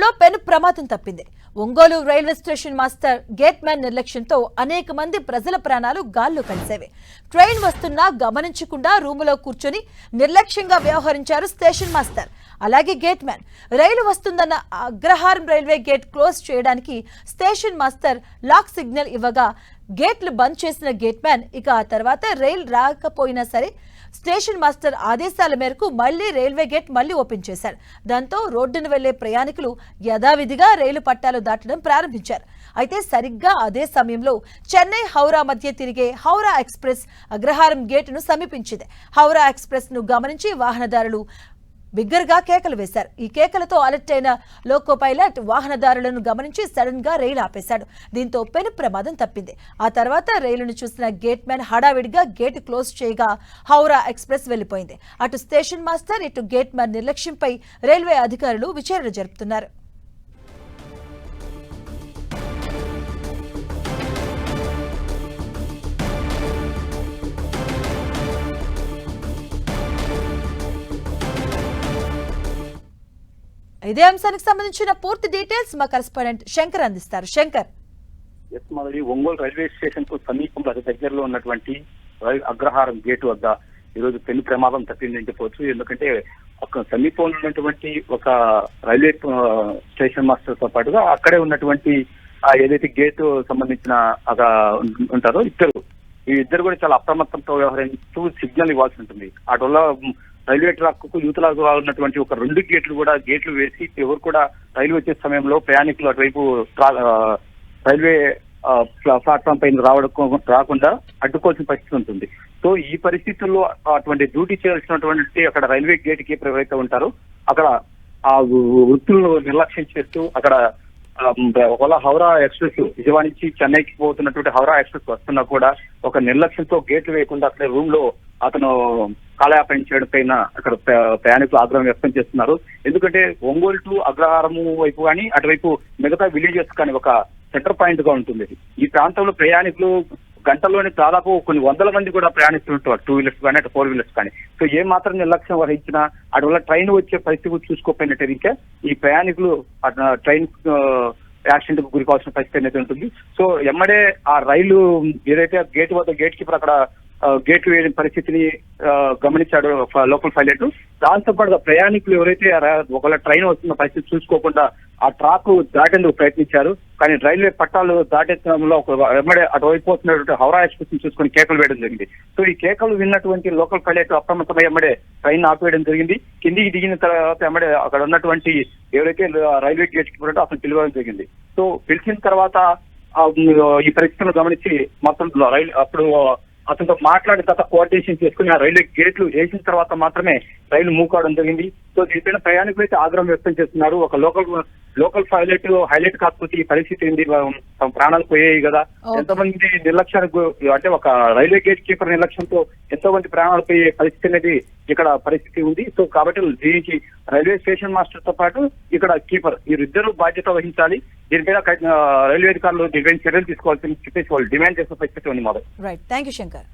ఒంగోలులో పెను ప్రమాదం తప్పింది. Ongole railway station master gate man నిర్లక్ష్యంతో అనేక మంది ప్రజల ప్రాణాలు గాల్లో కలిసేవి. ట్రైన్ వస్తున్నా గమనించకుండా రూములో కూర్చొని నిర్లక్ష్యంగా వ్యవహరించారు స్టేషన్ మాస్టర్. అలాగే గేట్ మ్యాన్ రైలు వస్తుందన్న అగ్రహారం రైల్వే గేట్ క్లోజ్ చేయడానికి స్టేషన్ మాస్టర్ లాక్ సిగ్నల్ ఇవ్వగా గేట్లు బంద్ చేసిన గేట్ మ్యాన్ ఇక ఆ తర్వాత రైలు రాకపోయినా సరే స్టేషన్ మాస్టర్ ఆదేశాల మేరకు మళ్ళీ రైల్వే గేట్ మళ్ళీ ఓపెన్ చేశారు. దాంతో రోడ్డును వెళ్ళే ప్రయాణికులు యథావిధిగా రైలు పట్టాలు దాటడం ప్రారంభించారు. అయితే సరిగ్గా అదే సమయంలో చెన్నై హౌరా మధ్య తిరిగే హౌరా ఎక్స్ప్రెస్ అగ్రహారం గేటును సమీపించింది. హౌరా ఎక్స్ప్రెస్ను గమనించి వాహనదారులు బిగ్గరగా కేకలు వేశారు. ఈ కేకలతో అలర్ట్ అయిన లోకో పైలట్ వాహనదారులను గమనించి సడన్గా రైలు ఆపేశాడు. దీంతో పెను ప్రమాదం తప్పింది. ఆ తర్వాత రైలును చూసిన గేట్ మ్యాన్ హడావిడిగా గేట్ క్లోజ్ చేయగా హౌరా ఎక్స్ప్రెస్ వెళ్ళిపోయింది అటు స్టేషన్ మాస్టర్ ఇటు గేట్ మ్యాన్ నిర్లక్ష్యంపై రైల్వే అధికారులు విచారణ జరుపుతున్నారు. ఇదే అంశానికి సంబంధించిన పూర్తి డీటెయిల్స్ మా కరెస్పాండెంట్ శంకర్ అందిస్తారు. శంకర్. ఎస్ మాధవి ఒంగోలు రైల్వే స్టేషన్కు సమీపంలో అతి దగ్గరలో ఉన్నటువంటి అగ్రహారం గేటు వద్ద ఈ రోజు పెను ప్రమాదం తప్పిందని చెప్పవచ్చు ఎందుకంటే ఒక సమీపంలో ఉన్నటువంటి ఒక రైల్వే స్టేషన్ మాస్టర్తో పాటుగా అక్కడే ఉన్నటువంటి ఆ ఏదైతే గేటు సంబంధించిన ఉంటారో ఇద్దరు. ఈ ఇద్దరు కూడా చాలా అప్రమత్తంతో వ్యవహరిస్తూ సిగ్నల్ ఇవ్వాల్సి ఉంటుంది. అటువల్ల రైల్వే ట్రాక్కు యూతలాగా ఉన్నటువంటి ఒక రెండు గేట్లు కూడా గేట్లు వేసి ఎవరు కూడా రైలు వచ్చే సమయంలో ప్రయాణికులు అటువైపు ఆ, రైల్వే ప్లాట్ఫామ్ పైన రావడం రాకుండా అడ్డుకోవాల్సిన పరిస్థితి ఉంటుంది. సో ఈ పరిస్థితుల్లో అటువంటి డ్యూటీ చేయాల్సినటువంటి అక్కడ రైల్వే గేట్కి ఎవరైతే ఉంటారో అక్కడ ఆ వృత్తులను నిర్లక్ష్యం చేస్తూ అక్కడ ఒకవేళ హౌరా ఎక్స్ప్రెస్ విజయవాడ నుంచి చెన్నైకి పోతున్నటువంటి హౌరా ఎక్స్ప్రెస్ వస్తున్నా కూడా ఒక నిర్లక్ష్యంతో గేట్లు వేయకుండా అక్కడ రూమ్లో అతను కాలయాపన చేయడం పైన అక్కడ ప్ర- ప్రయాణికులు ఆగ్రహం వ్యక్తం చేస్తున్నారు. ఎందుకంటే ఒంగోలు టు అగ్రహారము వైపు కానీ అటువైపు మిగతా విలేజెస్ కానీ ఒక సెంటర్ పాయింట్గా ఉంటుంది. ఈ ప్రాంతంలో ప్రయాణికులు గంటలోనే దాదాపు కొన్ని వందల మంది కూడా ప్రయాణిస్తుంటారు టూ వీలర్స్ కానీ అటు ఫోర్ వీలర్స్ కానీ సో ఏ మాత్రం నిర్లక్ష్యం వహించినా అటువల్ల ట్రైన్ వచ్చే పరిస్థితి చూసుకోకపోయినట్టు ఇంకా ఈ ప్రయాణికులు అటు ట్రైన్ యాక్సిడెంట్కు గురి కావాల్సిన పరిస్థితి అనేది ఉంటుంది. సో ఎమ్మడే ఆ రైలు ఏదైతే గేట్ వద్ద గేట్ కీపర్ అక్కడ గేట్ వేయని పరిస్థితిని ఆ, గమనించాడు లోకల్ పైలట్ దాంతో పాటుగా ప్రయాణికులు ఎవరైతే ఒకవేళ ట్రైన్ వస్తున్న పరిస్థితి చూసుకోకుండా ఆ ట్రాక్ దాటేందుకు ప్రయత్నించారు. కానీ రైల్వే పట్టాలు దాటే క్రమంలో ఒక వెంబడే అటువైపు పోతున్నటువంటి హౌరా ఎక్స్ప్రెస్ చూసుకొని కేకలు వేయడం జరిగింది. సో ఈ కేకలు విన్నటువంటి లోకల్ పైలట్ అప్రమత్తమై ఎమ్మడే ట్రైన్ ఆపివేయడం జరిగింది. కిందికి దిగిన తర్వాత ఎమ్మడే అక్కడ ఉన్నటువంటి ఎవరైతే రైల్వే గేట్ ఉన్నారో అతను పిలవడం జరిగింది. సో పిలిచిన తర్వాత ఈ పరిస్థితులను గమనించి మొత్తం రైలు అప్పుడు అతనితో మాట్లాడిన తర్వాత కోఆర్డినేషన్ చేసుకుని ఆ రైల్వే గేట్లు వేసిన తర్వాత మాత్రమే రైలు మూవ్ కావడం జరిగింది. సో దీనిపైన ప్రయాణికులు అయితే ఆగ్రహం వ్యక్తం చేస్తున్నారు. ఒక లోకల్ లోకల్ పైలట్ హైలైట్ కాకపోతే ఈ పరిస్థితి ఏంది? తమ ప్రాణాలు పోయాయి కదా. Okay. ఎంతమంది నిర్లక్ష్యానికి అంటే ఒక రైల్వే గేట్ కీపర్ నిర్లక్ష్యంతో ఎంతో మంది ప్రాణాలు పోయే పరిస్థితి అనేది ఇక్కడ పరిస్థితి ఉంది. సో కాబట్టి దీనికి రైల్వే స్టేషన్ మాస్టర్తో పాటు ఇక్కడ కీపర్ వీరిద్దరూ బాధ్యత వహించాలి. దీనిపైన మీద రైల్వే అధికారులు దీనిపైన చర్యలు తీసుకోవాల్సింది చెప్పేసి వాళ్ళు డిమాండ్ చేసిన పరిస్థితి ఉంది మాది. Right thank you Shankar